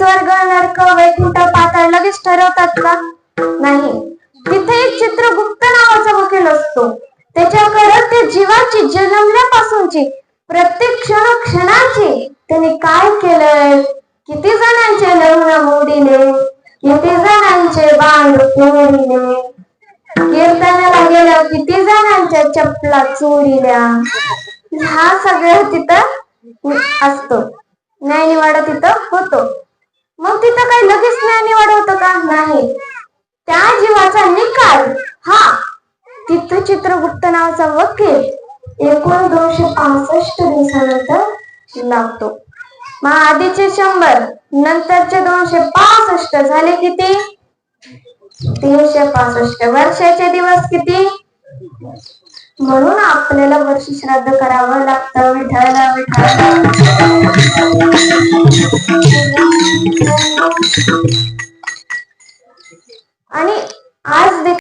स्वर्ग नरक वैकुंठ पाताळ लगेच ठरवतात का? नाही. तिथे एक चित्रगुप्त नावाचा वकील असतो. त्याच्याकडे ते जीवाची जन्मल्यापासूनची प्रत्येक क्षण क्षणाची त्याने काय केलंय? किती जणांचे लग्न मोडीले किती जणांचे बांध फोडले कीर्तनाला गेल्यावर किती जणांच्या चपला चोरील्या? हा सगळं तिथं असतो. न्यायनिवाडा तिथं होतो. मग तिथं काही लगेच न्यायनिवाडा होतो का? नाही. त्या जीवाचा निकाल हा तिथं चित्रगुप्त नावाचा वकील एकूण दोनशे पासष्ट दिवसानंतर लागतो मग आधीचे शंभर नंतरचे दोनशे पासष्ट झाले किती? तीनशे पासष्ट. वर्षाचे दिवस किती? म्हणून आपल्याला वर्ष श्राद्ध करावं लागतं. विठायला विठायला आणि आज देखील